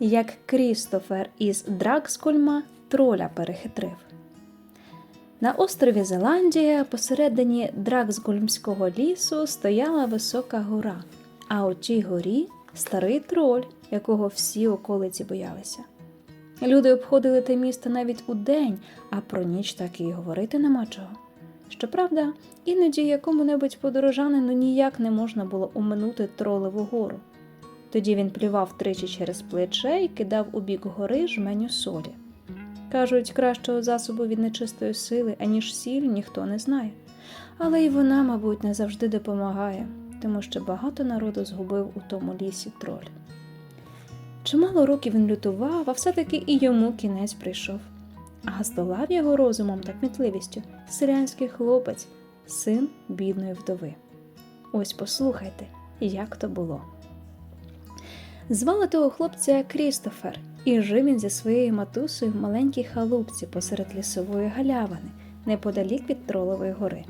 як Крістофер із Дракскольма троля перехитрив. На острові Зеландія посередині Драксгольмського лісу стояла висока гора, а у тій горі старий троль, якого всі околиці боялися. Люди обходили те місто навіть у день, а про ніч так і говорити нема чого. Щоправда, іноді якому-небудь подорожанину ніяк не можна було оминути тролеву гору. Тоді він плював тричі через плече і кидав у бік гори жменю солі. Кажуть, кращого засобу від нечистої сили, аніж сіль, ніхто не знає. Але й вона, мабуть, не завжди допомагає, тому що багато народу згубив у тому лісі троль. Чимало років він лютував, а все-таки і йому кінець прийшов. А здолав його розумом та кмітливістю селянський хлопець, син бідної вдови. Ось послухайте, як то було. Звали того хлопця Крістофер, і жив він зі своєю матусею в маленькій халупці посеред лісової галявини, неподалік від Тролової гори.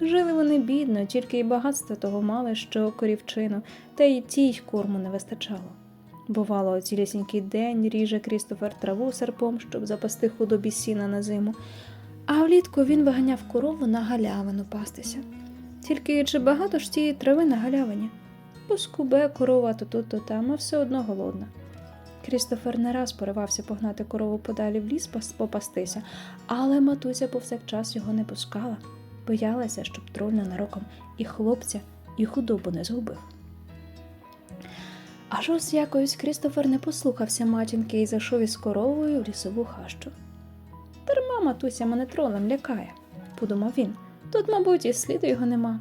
Жили вони бідно, тільки й багатства того мали, що корівчину, та й тій корму не вистачало. Бувало, цілісінький день ріже Крістофер траву серпом, щоб запасти худобі сіна на зиму, а влітку він виганяв корову на галявину пастися. Тільки чи багато ж тієї трави на галявині? Поскубе корова то тут, то там, а все одно голодна. Крістофер не раз поривався погнати корову подалі в ліс пас- попастися, але матуся повсякчас його не пускала, боялася, щоб троль ненароком і хлопця, і худобу не згубив. Аж ось якось Крістофер не послухався матінки і зайшов із коровою в лісову хащу. Дарма матуся мене тролем лякає, подумав він. Тут, мабуть, і сліду його нема.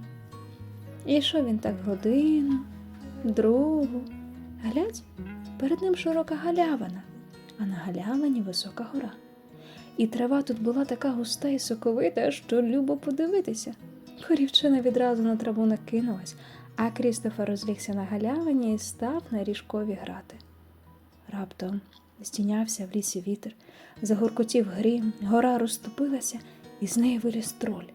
І йшов він так годину, другу. Глядь, перед ним широка галявина, а на галявині висока гора. І трава тут була така густа і соковита, що любо подивитися. Корівчина відразу на траву накинулась, а Крістофер розлігся на галявині і став на ріжкові грати. Раптом здійнявся в лісі вітер, загоркотів грім, гора розступилася, і з неї виліз троль.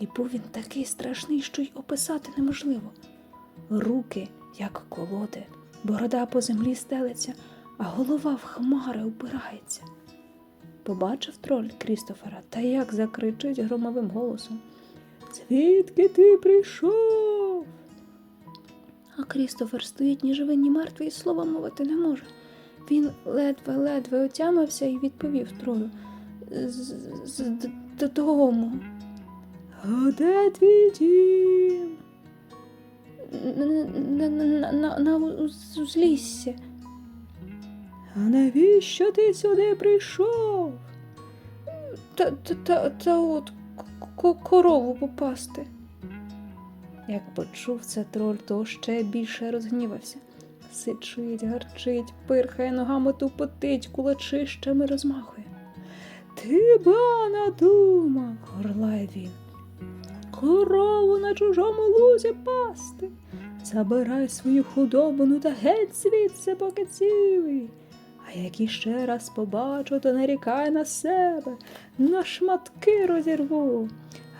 І був він такий страшний, що й описати неможливо. Руки, як колоди, борода по землі стелиться, а голова в хмари опирається. Побачив троль Крістофера та як закричить громовим голосом. Звідки ти прийшов? А Крістофер стоїть ні живий, ні мертвий і слова мовити не може. Він ледве-ледве отямився і відповів тролю. З, з, д- додому. А де твій дім? На, на, на, на уз- узліссі. А навіщо ти сюди прийшов? Та, та, та, та от корову попасти. Як почув це троль, то ще більше розгнівався. Сичить, гарчить, пирхає ногами тупотить, кулачищами розмахує. Ти ба надумав, горлає він. Корову на чужому лузі пасти. Забирай свою худобину та геть звідси, поки цілий. А як іще раз побачу, то нарікай на себе, на шматки розірву,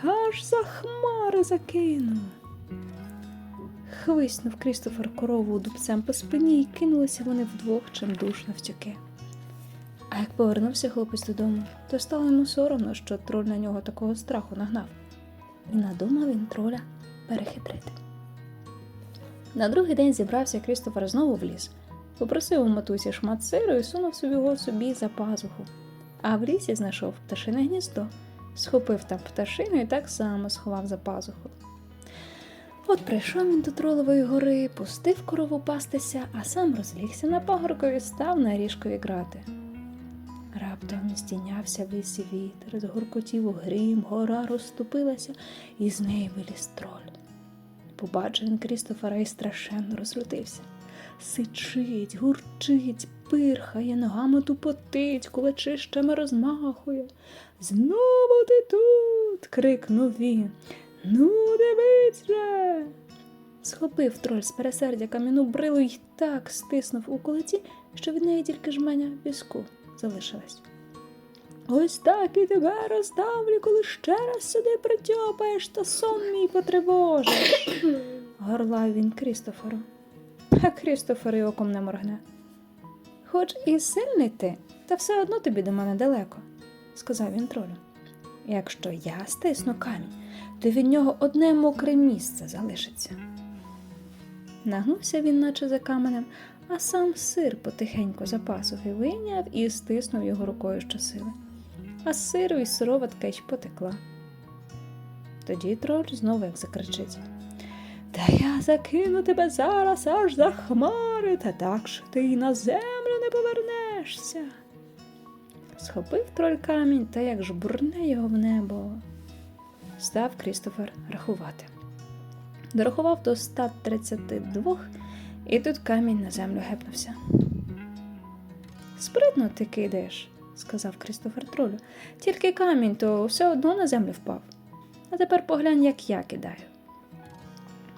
аж за хмари закину. Хвиснув Крістофер корову дубцем по спині і кинулися вони вдвох чимдушно втюки. А як повернувся хлопець додому, то стало йому соромно, що троль на нього такого страху нагнав. І надумав він троля перехитрити. На другий день зібрався Крістофер знову в ліс, попросив у матусі шмат сиру і сунув собі його собі за пазуху. А в лісі знайшов пташине гніздо, схопив там пташину і так само сховав за пазуху. От прийшов він до тролової гори, пустив корову пастися, а сам розлігся на пагоркові став на ріжкові грати. Раптом здійнявся в лісі вітер, згоркотів грім, гора розступилася, і з неї виліз троль. Побачив він Крістофера і страшенно розлютився. Сичить, гурчить, пирхає, ногами тупотить, кулачищами розмахує. Знову ти тут. крикнув він. Ну, дивись же. Схопив троль з пересердя кам'яну брилу й так стиснув у кулаці, що від неї тільки жменя піску залишилась. Ось так і тебе розставлю, коли ще раз сюди притьопаєш, та сон мій потривожиш. горлав він Крістоферу. А Крістофер й оком не моргне. Хоч і сильний ти, та все одно тобі до мене далеко, сказав він тролю. Якщо я стисну камінь, то від нього одне мокре місце залишиться. Нагнувся він, наче за каменем, а сам сир потихеньку за пасухи вийняв і стиснув його рукою щосили. А з сиру і сироватка й потекла. Тоді троль знову як закричить. Та я закину тебе зараз аж за хмари, та так, що ти й на землю не повернешся. Схопив троль камінь та як жбурне його в небо. Став Крістофер рахувати. Дорахував до 132, і тут камінь на землю гепнувся. Спритно ти кидаєш, сказав Крістофер тролю. Тільки камінь, то все одно на землю впав. А тепер поглянь, як я кидаю.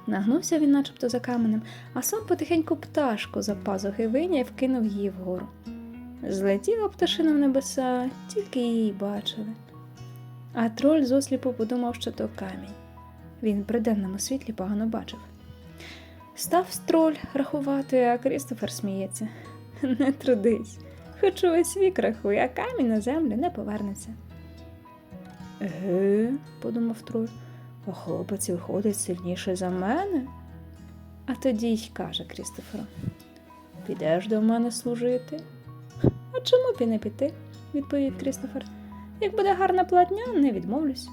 Нагнувся він начебто за каменем, а сам потихеньку пташку за пазухи вийняв і вкинув її вгору. Злетіла пташина в небеса, тільки її бачили. А троль зосліпу подумав, що то камінь. Він при денному світлі погано бачив. Став троль рахувати, а Крістофер сміється. Не трудись, хоч увесь вік рахує, а камінь на землю не повернеться. Еге, подумав троль, а хлопець виходить сильніший за мене. А тоді й каже Крістоферу: Підеш до мене служити? А чому б і не піти? відповів Крістофер. Як буде гарна платня, не відмовлюсь.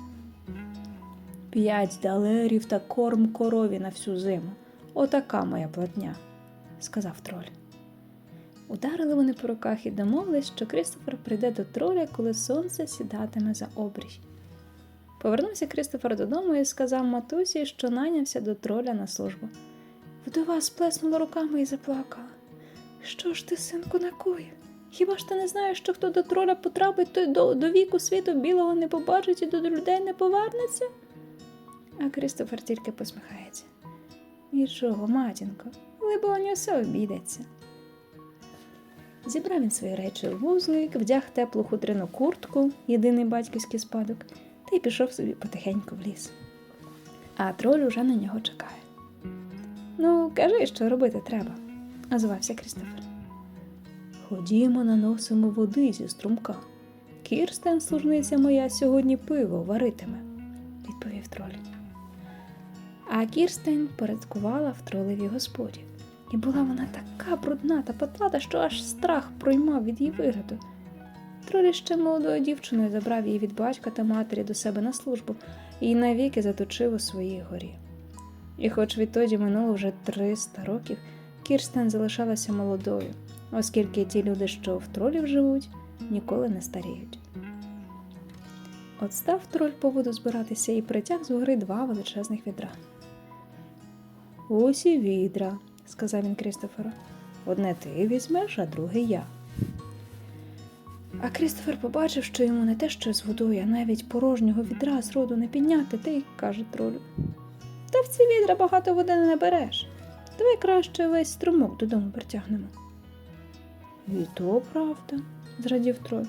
П'ять далерів та корм корові на всю зиму. Отака моя платня, сказав троль. Ударили вони по руках і домовились, що Крістофер прийде до троля, коли сонце сідатиме за обрій. Повернувся Крістофер додому і сказав матусі, що найнявся до троля на службу. Вдова сплеснула руками і заплакала. Що ж ти, синку, накоїв? Хіба ж ти не знаєш, що хто до троля потрапить, той до, до віку світу білого не побачить і до людей не повернеться? А Крістофер тільки посміхається. Нічого, матінко, либонь, усе обійдеться. Зібрав він свої речі в вузлик, вдяг теплу хутряну куртку, єдиний батьківський спадок, та й пішов собі потихеньку в ліс. А троль уже на нього чекає. Ну, кажи, що робити треба, озвався Крістофер. Ходімо, наносимо води зі струмка. Кірстен, служниця моя, сьогодні пиво варитиме, відповів троль. А Кірстен порядкувала в тролевій господі. І була вона така брудна та патлата, що аж страх проймав від її вигляду. Троль ще молодою дівчиною забрав її від батька та матері до себе на службу і навіки заточив у своїй горі. І хоч відтоді минуло вже 300 років, Кірстен залишалася молодою, оскільки ті люди, що в тролів живуть, ніколи не старіють. От став троль по воду збиратися і притяг з гори два величезних відра. Ось і відра, сказав він Крістоферу. Одне ти візьмеш, а друге я. А Крістофер побачив, що йому не те, що з водою, а навіть порожнього відра з роду не підняти, та й каже тролю. Та в ці відра багато води не набереш. Давай краще весь струмок додому притягнемо. І то правда, зрадів троль.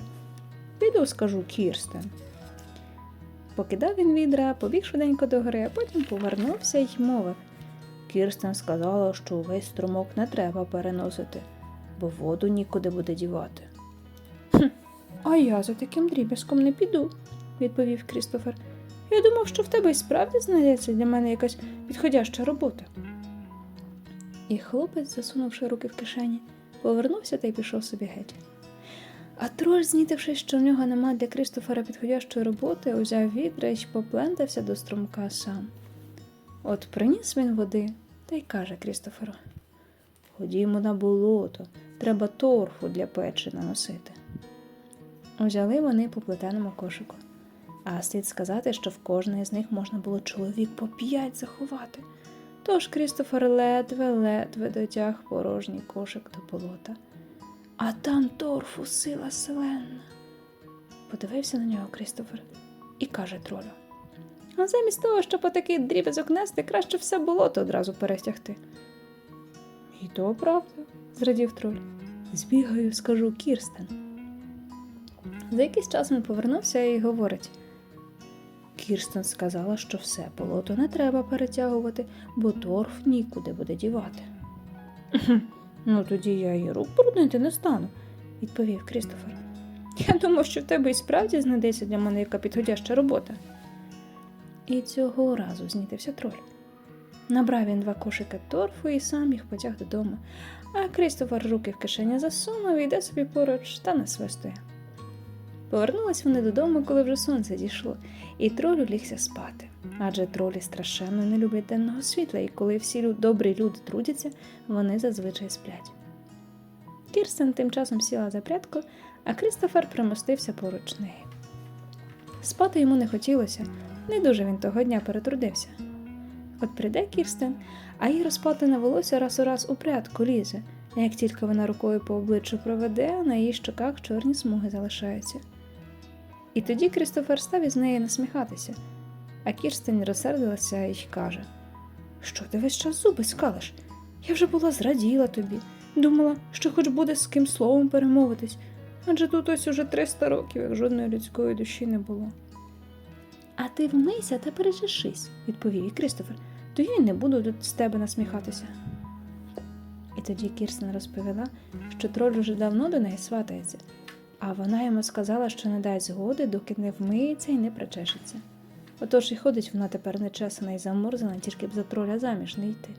Піду, скажу Кірстен. Покидав він відра, побіг швиденько до гори, а потім повернувся й мовив. Кірстен сказала, що увесь струмок не треба переносити, бо воду нікуди буде дівати. «Хм, А я за таким дріб'язком не піду, відповів Крістофер. Я думав, що в тебе і справді знайдеться для мене якась підходяща робота. І хлопець, засунувши руки в кишені, повернувся та й пішов собі геть. А троль, знітившись, що в нього нема для Крістофера підходящої роботи, узяв відра й поплентався до струмка сам. От приніс він води та й каже Крістоферу: Ходімо на болото, треба торфу для печі наносити. Узяли вони по плетеному кошику. А слід сказати, що в кожної з них можна було чоловік по п'ять заховати. Тож Крістофер ледве-ледве дотяг порожній кошик до болота. А там торфу сила селенна. Подивився на нього Крістофер і каже тролю. А замість того, щоб отакий дріб'язок нести, краще все болото одразу перестягти. І то правда, зрадів троль. Збігаю, скажу Кірстен. За якийсь час він повернувся і говорить. Кірстен сказала, що все болото не треба перетягувати, бо торф нікуди буде дівати. Ну, тоді я і рук бруднити не стану, відповів Крістофер. Я думав, що в тебе і справді знайдеться для мене яка підходяща робота. І цього разу знітився троль. Набрав він два кошики торфу і сам їх потяг додому, а Крістофер руки в кишені засунув і йде собі поруч та насвистує. Повернулись вони додому, коли вже сонце дійшло, і троль улігся спати. Адже тролі страшенно не люблять денного світла, і коли всі добрі люди трудяться, вони зазвичай сплять. Кірстен тим часом сіла за прядку, а Крістофер примостився поруч неї. Спати йому не хотілося, не дуже він того дня перетрудився. От прийде Кірстен, а їй розпатлене волосся раз у раз у прядку лізе, як тільки вона рукою по обличчю проведе, на її щоках чорні смуги залишаються. І тоді Крістофер став із неї насміхатися, а Кірстен розсердилася і каже: Що ти весь час зуби скалиш? Я вже була зраділа тобі, думала, що хоч буде з ким словом перемовитись, адже тут ось уже 300 років, як жодної людської душі не було. А ти вмийся та перечешись, відповів їй Крістофер, то я й не буду тут з тебе насміхатися. І тоді Кірстен розповіла, що троль уже давно до неї сватається, а вона йому сказала, що не дасть згоди, доки не вмиється і не причешеться. Отож і ходить вона тепер нечесана і замурзана, тільки б за троля заміж не йти.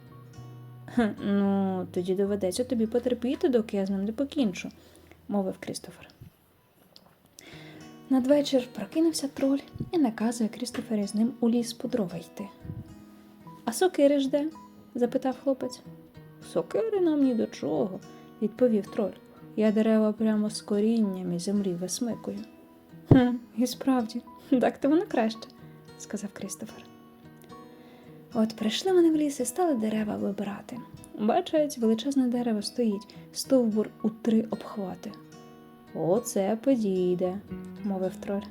Ну, тоді доведеться тобі потерпіти, доки я з ним не покінчу, мовив Крістофер. Надвечір прокинувся троль і наказує Крістофері з ним у ліс по дрова йти. А сокири ж де? запитав хлопець. Сокири нам ні до чого, відповів троль. Я дерева прямо з корінням і землі висмикую. Хм, і справді, так то воно краще, сказав Крістофер. От прийшли вони в ліс і стали дерева вибирати. Бачать, величезне дерево стоїть, стовбур у три обхвати. Оце подійде, мовив троль.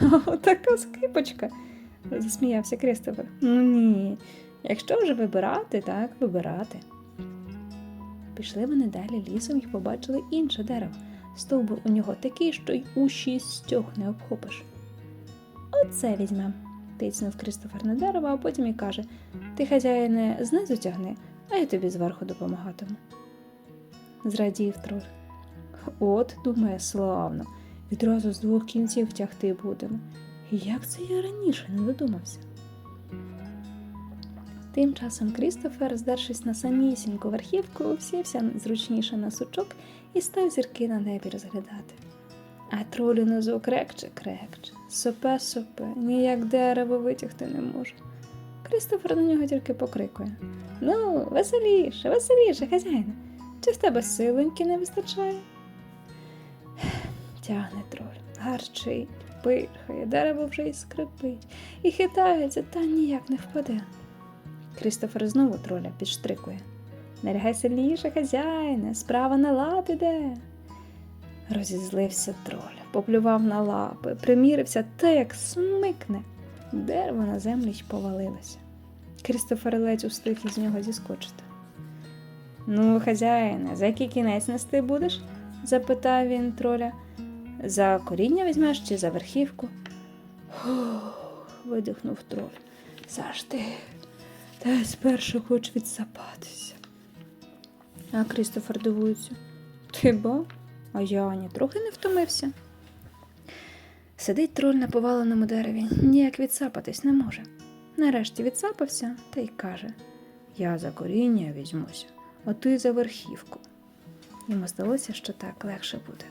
О, така скипочка, засміявся Крістофер. Ну ні, якщо вже вибирати, так вибирати. Пішли вони далі лісом і побачили інше дерево. Стовбур у нього такий, що й у шістьох не обхопиш. Оце візьмем, тицнув Крістофер на дерево, а потім і каже: Ти, хазяїне, знизу тягни, а я тобі зверху допомагатиму. Зрадів троль. От, думає, славно, відразу з двох кінців тягти будемо. Як це я раніше не додумався? Тим часом Крістофер, здершись на самісіньку верхівку, сівся зручніше на сучок і став зірки на небі розглядати. А троль унизу крекче, крекче, сопе, сопе, ніяк дерево витягти не може. Крістофер на нього тільки покрикує: Ну, веселіше, веселіше, хазяїне, чи в тебе силоньки не вистачає? Тягне троль, гарчить, пирхає, дерево вже й скрипить, і хитається, та ніяк не впаде. Крістофер знову троля підштрикує. Не лягай сильніше, хазяїне, справа на лад іде. Розізлився троль, поплював на лапи, примірився та як смикне. Дерево на землю й повалилося. Крістофер ледь устиг із нього зіскочити. Ну, хазяїне, за який кінець нести будеш? запитав він троля. За коріння візьмеш чи за верхівку? Фух, видихнув троль. Завжди. Та й спершу хоч відсапатися. А Крістофер дивується. Ти бо? А я ні трохи не втомився. Сидить троль на поваленому дереві, ніяк відсапатись не може. Нарешті відсапався та й каже: Я за коріння візьмуся, а ти за верхівку. Йому здалося, що так легше буде.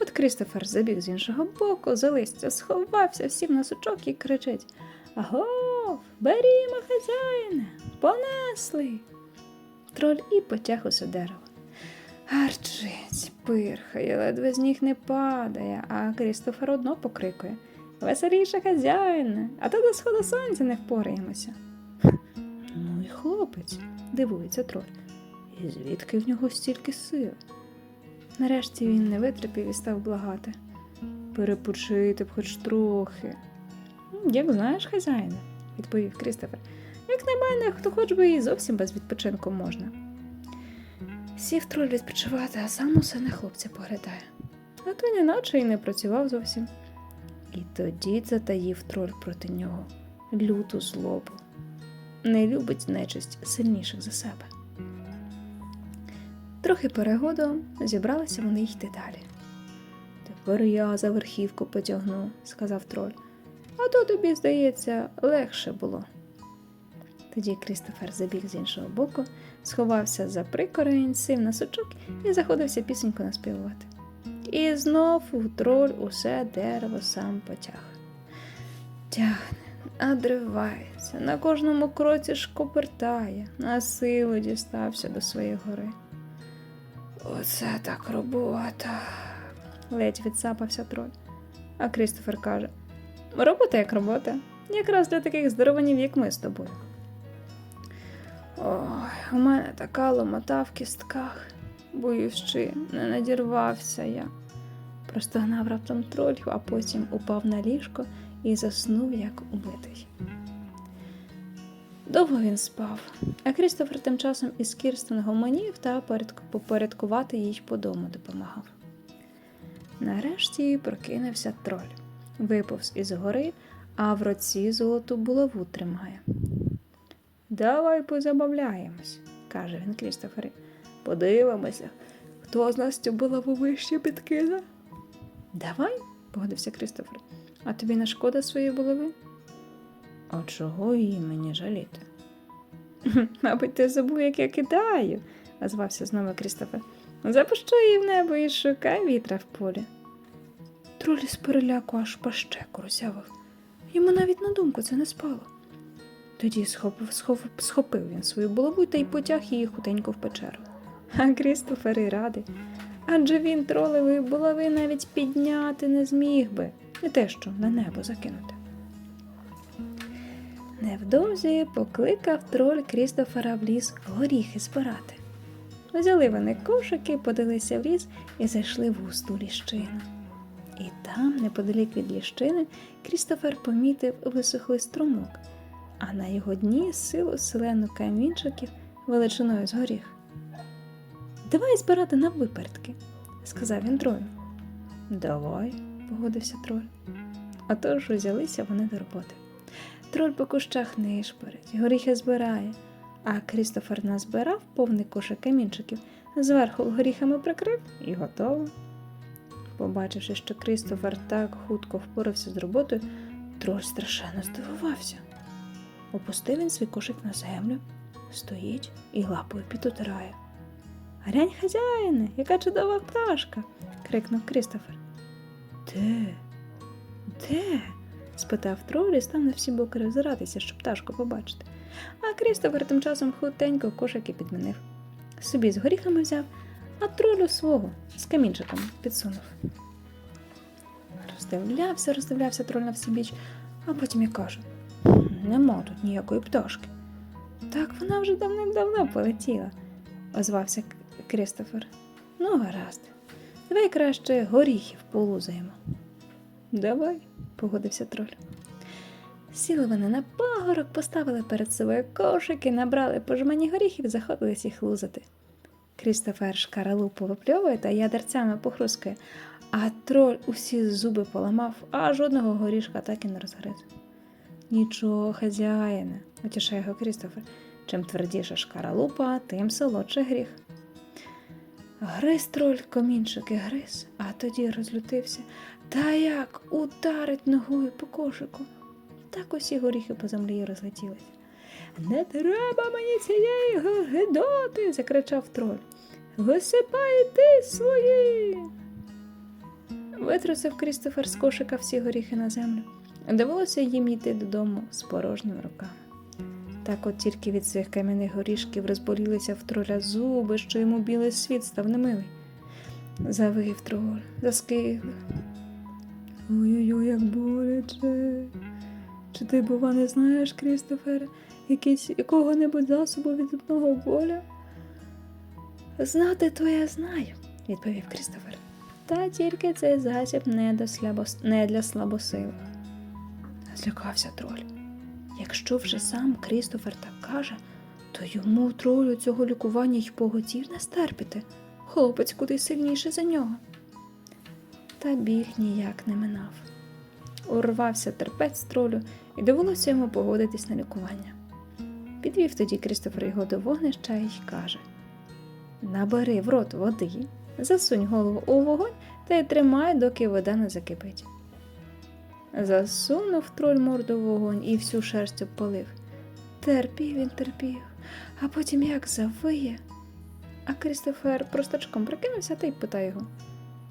От Крістофер забіг з іншого боку, за листя сховався, сів на сучок і кричить Агов, берімо, хазяїне, понесли. Троль і потяг усе дерево. Гарчить, пирхає, ледве з ніг не падає, а Крістофер одно покрикує Веселіше, хазяїне, а то до сходу сонця не впораємося. Ну і хлопець, дивується троль. І звідки в нього стільки сил? Нарешті він не витерпів і став благати. Перепочити б хоч трохи. Як знаєш, хазяїне, відповів Крістофер. Як на мене, то хоч би і зовсім без відпочинку можна. Сів троль відпочивати, а сам усе на хлопця поглядає. А то неначе й не працював зовсім. І тоді затаїв троль проти нього люту злобу. Не любить нечисть сильніших за себе. Трохи перегодом зібралися вони йти далі. Тепер я за верхівку потягну, сказав троль. А то тобі, здається, легше було. Тоді Крістофер забіг з іншого боку, сховався за прикорень, сів на сучок і заходився пісеньку наспівувати. І знов у троль усе дерево сам потяг. Тягне, надривається, на кожному кроці шкопертає, на силу дістався до своєї гори. Оце так робота. ледь відсапався троль. А Крістофер каже: робота як робота, якраз для таких здорованів, як ми з тобою. Ой, у мене така ломота в кістках. Боюсь, чи не надірвався я. Простогнав раптом троль, а потім упав на ліжко і заснув, як убитий. Довго він спав, а Крістофер тим часом із Кірстен гомонів та попорядкувати їй по дому допомагав. Нарешті прокинувся троль, виповз із гори, а в руці золоту булаву тримає. Давай позабавляємось, каже він Крістофері. Подивимося, хто з нас цю булаву вище підкине. Давай, погодився Крістофер. А тобі не шкода своєї булави? А чого її мені жаліти? Мабуть, ти забув, як я кидаю, озвався знову Крістофер. Запущу її в небо і шукай вітра в полі. Тролі з переляку аж пащеку роззявив. Йому навіть на думку це не спало. Тоді схопив, схопив, схопив він свою булаву та й потяг її хутенько в печеру. А Крістофер і радий. Адже він тролевої булави навіть підняти не зміг би, не те що на небо закинути. Невдовзі покликав троль Крістофера в ліс горіхи збирати. Взяли вони кошики, подалися в ліс і зайшли в густу ліщину. І там, неподалік від ліщини, Крістофер помітив висохлий струмок, а на його дні силу селену камінчиків величиною з горіх. Давай збирати на випертки, сказав він тролю. Давай, погодився троль. Отож узялися вони до роботи. Троль по кущах нишпорить, горіхи збирає, а Крістофер назбирав повний кошик камінчиків, зверху горіхами прикрив і готово. Побачивши, що Крістофер так хутко впорався з роботою, троль страшенно здивувався. Опустив він свій кошик на землю, стоїть і лапою підутирає. Глянь, хазяїне, яка чудова пташка. крикнув Крістофер. Де? Де? Спитав троль і став на всі боки роззиратися, щоб пташку побачити. А Крістофер тим часом хутенько кошики підмінив. Собі з горіхами взяв, а тролю свого з камінчиком підсунув. Роздивлявся, роздивлявся троль на всі біч, а потім і каже: Нема тут ніякої пташки. Так вона вже давним-давно полетіла, озвався Крістофер. Ну, гаразд. Давай краще горіхів полузаємо. Давай, погодився троль. Сіли вони на пагорок, поставили перед собою кошики, набрали пожмані горіхів і заходились їх лузати. Крістофер шкаралу повипльовує та ядерцями похрускає, а троль усі зуби поламав, а жодного горішка так і не розгриз. Нічого, хазяїне, утішає його Крістофер. Чим твердіша шкаралупа, тим солодше гріх. Гриз троль комінчики гриз, а тоді розлютився. Та як ударить ногою по кошику. Так усі горіхи по землі розлетілися. Не треба мені цієї гидоти, закричав троль. Висипай ти свої. Витрусив Крістофер з кошика всі горіхи на землю. Довелося їм йти додому з порожніми руками. Так от тільки від цих кам'яних горішків розболілися в троля зуби, що йому білий світ став немилий. Завив троль, заскиглив. Ой-ой-ой, як боляче. Чи ти, бува, не знаєш, Крістофере, якийсь, якого-небудь засобу від одного боля? Знати то я знаю, відповів Крістофер. Та тільки цей засіб не, до слабос... не для слабосилих. Злякався троль. Якщо вже сам Крістофер так каже, то йому тролю цього лікування й поготів не стерпіти. Хлопець куди сильніший за нього. Та біль ніяк не минав. Урвався терпець тролю, і довелося йому погодитись на лікування. Підвів тоді Крістофер його до вогнища і каже: Набери в рот води, засунь голову у вогонь та й тримай, доки вода не закипить. Засунув троль морду в вогонь і всю шерсть обпалив. Терпів він терпів, а потім як завиє. А Крістофер простачком прикинувся та й питає його.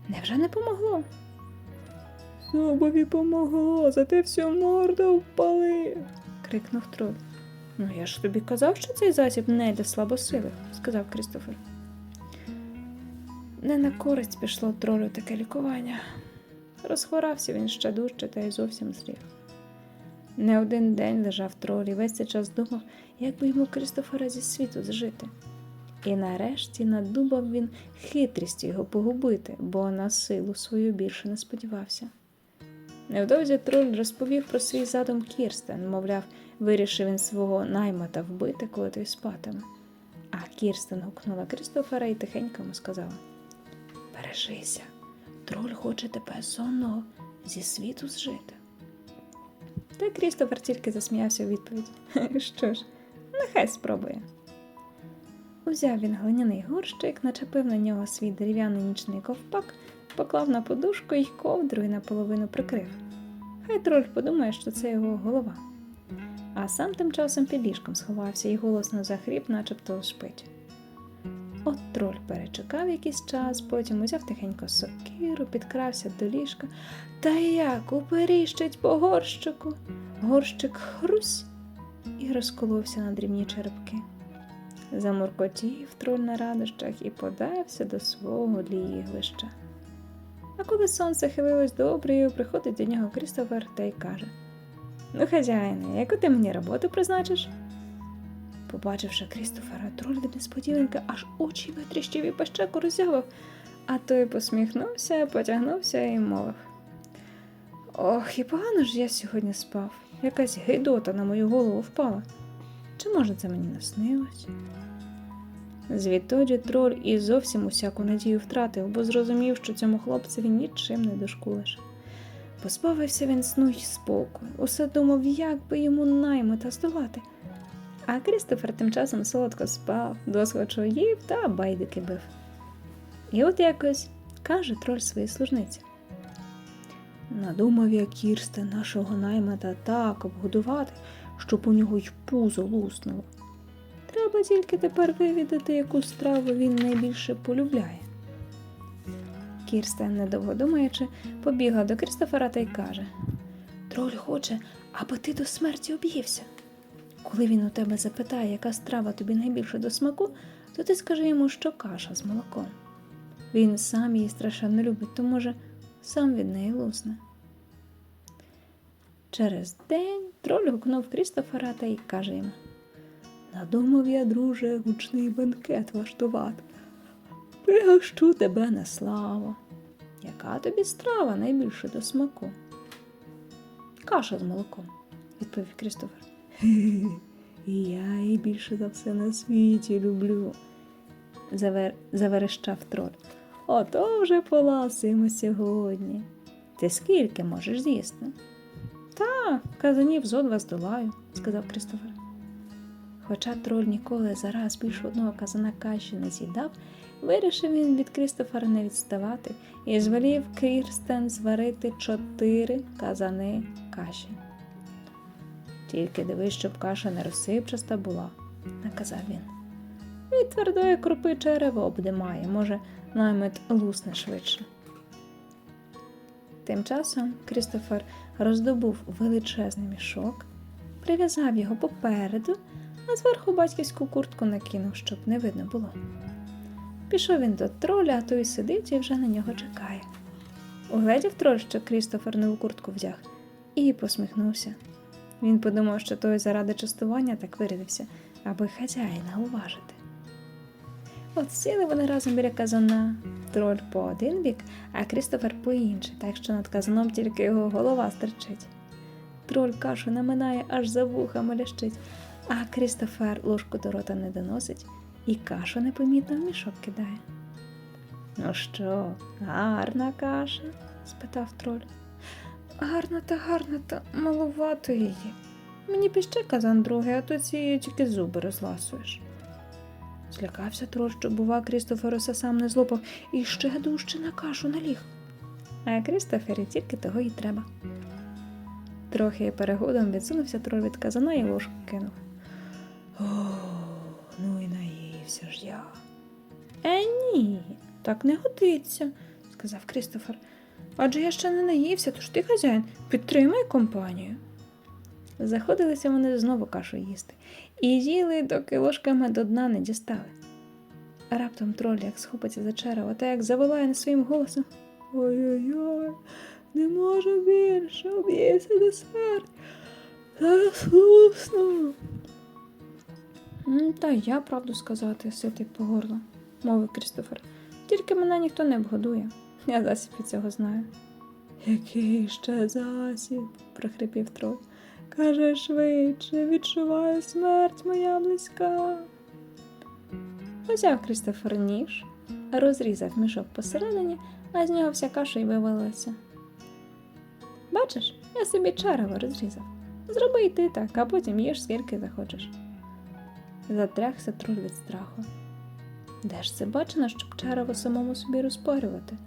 Невже не помогло? Зубові помогло, зате всю морду впалив, крикнув троль. Ну я ж тобі казав, що цей засіб не для слабосилих, сказав Крістофер. Не на користь пішло тролю таке лікування. Розхворався він ще дужче та й зовсім зрів. Не один день лежав троль і весь цей час думав, як би йому Крістофера зі світу зжити. І нарешті надумав він хитрістю його погубити, бо на силу свою більше не сподівався. Невдовзі троль розповів про свій задум Кірстен, мовляв, вирішив він свого наймата вбити, коли той спатиме. А Кірстен гукнула Крістофера і тихенько йому сказала: Бережися, троль хоче тебе сонного зі світу зжити. Та Крістофер тільки засміявся у відповідь. Що ж, нехай спробує. Узяв він глиняний горщик, начепив на нього свій дерев'яний нічний ковпак, поклав на подушку і ковдрою наполовину прикрив. Хай троль подумає, що це його голова. А сам тим часом під ліжком сховався і голосно захріп, начебто спить. От троль перечекав якийсь час, потім узяв тихенько сокиру, підкрався до ліжка, та як уперіщить по горщику. Горщик хрусь і розколовся на дрібні черепки. Замуркотів троль на радощах і подався до свого лігвища. А коли сонце хилилось до приходить до нього Крістофер та й каже: Ну, хазяїне, яку ти мені роботу призначиш? Побачивши Крістофера, троль від несподіванки аж очі витріщив і пащеку роззявив, а той посміхнувся, потягнувся і мовив. Ох, і погано ж я сьогодні спав. Якась гидота на мою голову впала. Чи може це мені наснилось? Звідтоді троль і зовсім усяку надію втратив, бо зрозумів, що цьому хлопцеві нічим не дошкулиш. Позбавився він сну й спокою, усе думав, як би йому наймита здолати. А Крістофер тим часом солодко спав, досхочу їв та байдики бив. І от якось каже троль своїй служниці. Надумав я Кірсте нашого наймита так обгодувати, щоб у нього й пузо луснуло. Треба тільки тепер вивідати, яку страву він найбільше полюбляє. Кірстен, недовго думаючи, побігла до Крістофера та й каже: Троль хоче, аби ти до смерті об'ївся. Коли він у тебе запитає, яка страва тобі найбільше до смаку, то ти скажи йому, що каша з молоком. Він сам її страшенно любить, то може сам від неї лусне. Через день троль гукнув Крістофера та й каже йому: Надумав я, друже, гучний бенкет влаштувати. Пригощу тебе на славу. Яка тобі страва найбільше до смаку? Каша з молоком, відповів Крістофер. «Хе-хе, І я її більше за все на світі люблю, завер... заверещав троль. Ото вже поласуємо сьогодні. Ти скільки можеш з'їсти? Та, казанів зо два здолаю, сказав Крістофер. Хоча троль ніколи зараз більше одного казана каші не з'їдав, вирішив він від Крістофера не відставати і звелів Крістен зварити чотири казани каші. Тільки дивись, щоб каша не розсипчаста була, наказав він. Від твердої крупи черево обдимає, може, наймит лусне швидше. Тим часом Крістофер роздобув величезний мішок, прив'язав його попереду, а зверху батьківську куртку накинув, щоб не видно було. Пішов він до троля, а той сидить і вже на нього чекає. Угледів троль, що Крістофер нову куртку вдяг, і посміхнувся. Він подумав, що той заради частування так вирядився, аби хазяїна уважити. От сіли вони разом біля казана, троль по один бік, а Крістофер по інший, так що над казаном тільки його голова стерчить. Троль кашу наминає, аж за вухами лящить, а Крістофер ложку до рота не доносить і кашу непомітно в мішок кидає. Ну що, гарна каша? спитав троль. Гарна та гарна, та малувато її. Мені б іще казан другий, а то цією тільки зуби розласуєш. Злякався троль, що, бува, Крістофер усе сам не злопав і ще дужче на кашу наліг. А Крістофері тільки того й треба. Трохи перегодом відсунувся троль від казана і ложку кинув. О, ну і наївся ж я. Е, ні, так не годиться, сказав Крістофер. Адже я ще не наївся, тож ти, хазяїн, підтримай компанію. Заходилися вони знову кашу їсти і їли, доки ложками до дна не дістали. Раптом троль як схопиться за черево та як заволає своїм голосом Ой-ой-ой, не можу більше, об'ївся до смерті. Зараз Та я правду сказати, ситий по горло, мовив Крістофер. Тільки мене ніхто не обгодує. Я засіб від цього знаю. Який ще засіб? прохрипів троль. Каже швидше, відчуваю смерть моя близька. Узяв Крістофер ніж, розрізав мішок посередині, а з нього вся каша й вивалилася. Бачиш, я собі чарево розрізав. Зроби й ти так, а потім їж скільки захочеш. Затрягся троль від страху. Де ж це бачено, щоб чарево самому собі розпорювати?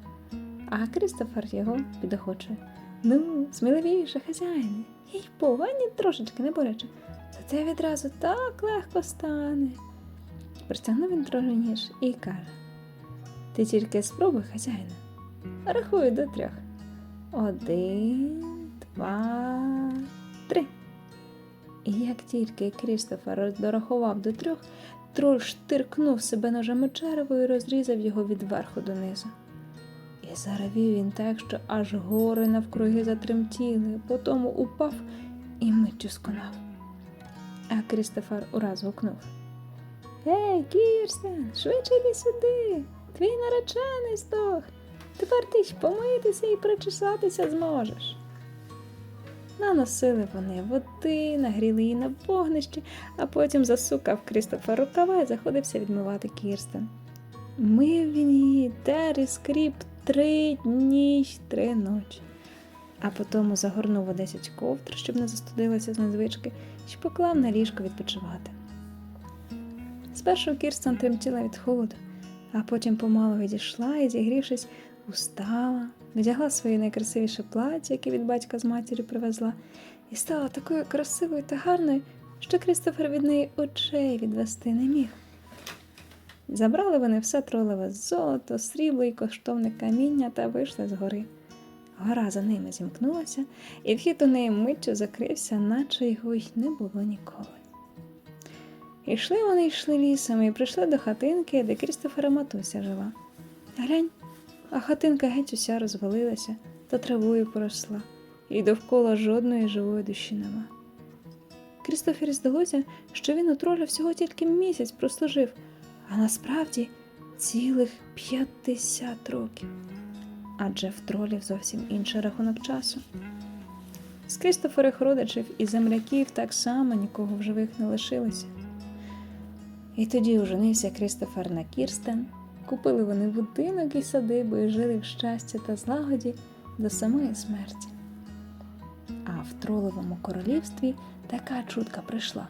А Крістофер його підохочує. Ну, сміливіше, хазяїне, їй богу, ані трошечки не боляче. Зате відразу так легко стане. Притягнув він трохи ніж і каже: Ти тільки спробуй, хазяїне. Рахую до трьох. Один, два, три. І як тільки Крістофер дорахував до трьох, троль штиркнув себе ножем у черево і розрізав його від верху донизу. І заревів він так, що аж гори навкруги затремтіли, потім упав і миттю сконав. А Крістофер ураз гукнув. Ей, Кірстен, швидше йди сюди. Твій наречений здох. Тепер ти ж помитися і причесатися зможеш. Наносили вони води, нагріли її на вогнищі, а потім засукав Крістофер рукава і заходився відмивати Кірстен. Мив він її, тер і скріп три дні й три ночі. А потім загорнув у десять ковдр, щоб не застудилася з незвички, і поклав на ліжко відпочивати. Спершу Кірстен тремтіла від холоду, а потім помалу відійшла і, зігрівшись, устала, надягла своє найкрасивіше плаття, яке від батька з матір'ю привезла, і стала такою красивою та гарною, що Крістофер від неї очей відвести не міг. Забрали вони все тролеве золото, срібло і коштовне каміння та вийшли з гори. Гора за ними зімкнулася, і вхід у неї миттю закрився, наче його й не було ніколи. Ішли вони йшли лісом і прийшли до хатинки, де Крістофера матуся жила. Глянь, а хатинка геть уся розвалилася та травою поросла, і довкола жодної живої душі нема. Крістофері здалося, що він у троля всього тільки місяць прослужив, а насправді цілих 50 років. Адже в тролів зовсім інший рахунок часу. З Крістоферих родичів і земляків так само нікого в живих не лишилося. І тоді оженився Крістофер на Кірстен, купили вони будинок і садибу і жили в щасті та злагоді до самої смерті. А в троловому королівстві така чутка прийшла.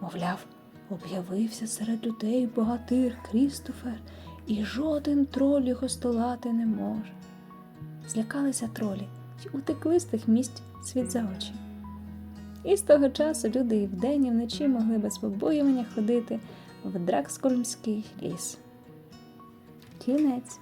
Мовляв, об'явився серед людей богатир Крістофер, і жоден троль його столати не може. Злякалися тролі й утекли з тих місць світ за очі. І з того часу люди і вдень, і вночі могли без побоювання ходити в Дракскольмський ліс. Кінець.